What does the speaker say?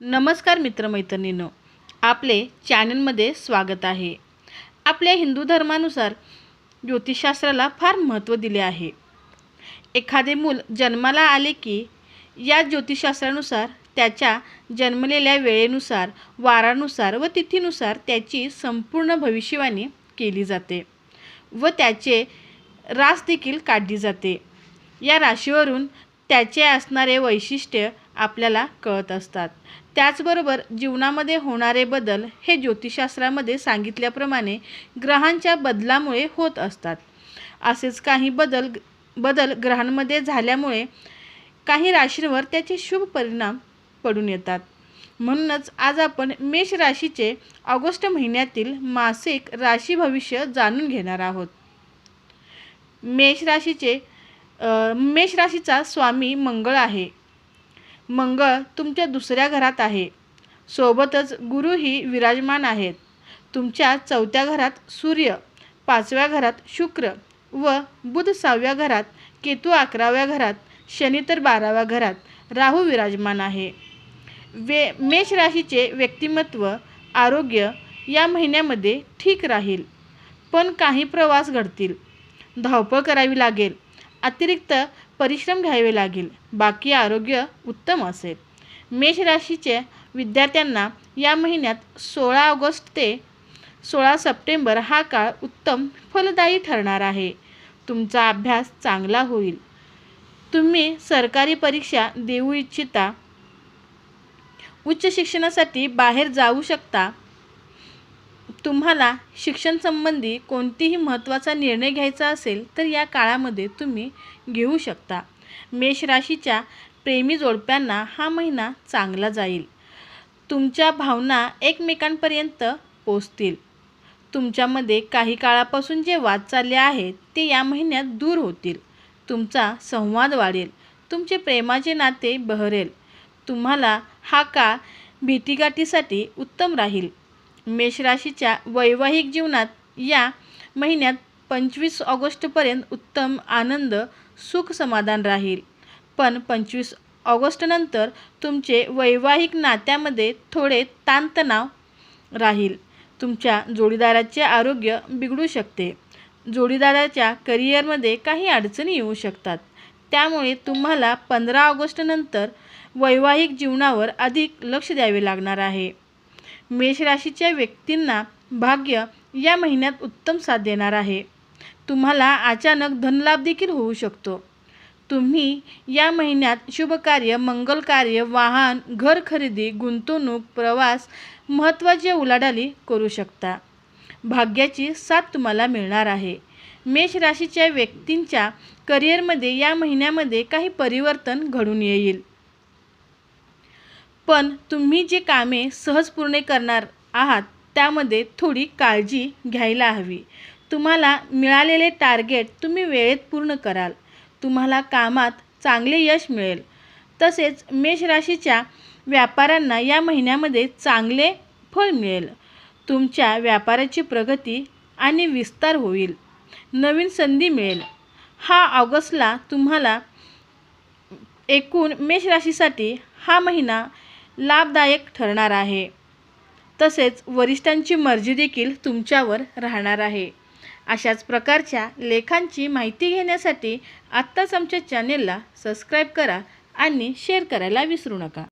नमस्कार मित्रमैत्रिणींनो आपले चॅनलमध्ये स्वागत आहे. आपल्या हिंदू धर्मानुसार ज्योतिषशास्त्राला फार महत्त्व दिले आहे. एखादे मूल जन्माला आले की या ज्योतिषशास्त्रानुसार त्याच्या जन्मलेल्या वेळेनुसार वारानुसार व तिथीनुसार त्याची संपूर्ण भविष्यवाणी केली जाते व त्याचे रास देखील काढली जाते. या राशीवरून त्याचे असणारे वैशिष्ट्य आपल्याला कळत असतात. त्याचबरोबर जीवनामध्ये होणारे बदल हे ज्योतिषशास्त्रामध्ये सांगितल्याप्रमाणे ग्रहांच्या बदलामुळे होत असतात. असेच काही बदल बदल ग्रहांमध्ये झाल्यामुळे काही राशींवर त्याचे शुभ परिणाम पडून येतात. म्हणूनच आज आपण मेष राशीचे ऑगस्ट महिन्यातील मासिक राशी भविष्य जाणून घेणार आहोत. मेष राशीचे मेष राशीचा स्वामी मंगळ आहे. मंगळ तुमच्या दुसऱ्या घरात आहे. सोबतच गुरुही विराजमान आहेत. तुमच्या चौथ्या घरात सूर्य पाचव्या घरात शुक्र व बुध सहाव्या घरात केतू अकराव्या घरात शनी तर बाराव्या घरात राहू विराजमान आहे. वे मेष राशीचे व्यक्तिमत्व आरोग्य या महिन्यामध्ये ठीक राहील. पण काही प्रवास घडतील. धावपळ करावी लागेल. अतिरिक्त परिश्रम घ्यावे लागेल. बाकी आरोग्य उत्तम असेल. मेष राशीच्या विद्यार्थ्यांना या महिन्यात सोळा ऑगस्ट ते सोळा सप्टेंबर हा काळ उत्तम फलदायी ठरणार आहे. तुमचा अभ्यास चांगला होईल. तुम्ही सरकारी परीक्षा देऊ इच्छिता. उच्च शिक्षणासाठी बाहेर जाऊ शकता. तुम्हाला शिक्षणसंबंधी कोणतीही महत्त्वाचा निर्णय घ्यायचा असेल तर या काळामध्ये तुम्ही घेऊ शकता. मेष राशीच्या प्रेमी जोडप्यांना हा महिना चांगला जाईल. तुमच्या भावना एकमेकांपर्यंत पोचतील. तुमच्यामध्ये काही काळापासून जे वाद चालले आहेत ते या महिन्यात दूर होतील. तुमचा संवाद वाढेल. तुमचे प्रेमाचे नाते बहरेल. तुम्हाला हा काळ भेटीगाठीसाठी उत्तम राहील. मेषराशीच्या वैवाहिक जीवनात या महिन्यात पंचवीस ऑगस्टपर्यंत उत्तम आनंद सुख समाधान राहील. पण पंचवीस ऑगस्टनंतर तुमचे वैवाहिक नात्यामध्ये थोडे ताणतणाव राहील. तुमच्या जोडीदाराचे आरोग्य बिघडू शकते. जोडीदाराच्या करिअरमध्ये काही अडचणी येऊ शकतात. त्यामुळे तुम्हाला पंधरा ऑगस्टनंतर वैवाहिक जीवनावर अधिक लक्ष द्यावे लागणार आहे. मेष राशीच्या व्यक्तींना भाग्य या महिन्यात उत्तम साथ देणार आहे. तुम्हाला अचानक धनलाभ देखील होऊ शकतो. तुम्ही या महिन्यात शुभकार्य मंगल कार्य वाहन घर खरेदी गुंतवणूक प्रवास महत्त्वाच्या उलाढाली करू शकता. भाग्याची साथ तुम्हाला मिळणार आहे. मेष राशीच्या व्यक्तींच्या करिअरमध्ये या महिन्यामध्ये काही परिवर्तन घडून येईल. पण तुम्ही जे कामे सहज पूर्ण करणार आहात त्यामध्ये थोडी काळजी घ्यायला हवी. तुम्हाला मिळालेले टार्गेट तुम्ही वेळेत पूर्ण कराल. तुम्हाला कामात चांगले यश मिळेल. तसेच मेष राशीच्या व्यापाऱ्यांना या महिन्यामध्ये चांगले फळ मिळेल. तुमच्या व्यापाराची प्रगती आणि विस्तार होईल. नवीन संधी मिळेल. हा ऑगस्टला तुम्हाला एकूण मेष राशीसाठी हा महिना लाभदायक ठरणार आहे. तसेच वरिष्ठांची मर्जी देखील तुमच्यावर राहणार आहे. अशाच प्रकारच्या लेखांची माहिती घेण्यासाठी आत्ताच आमच्या चॅनेलला सबस्क्राईब करा आणि शेअर करायला विसरू नका.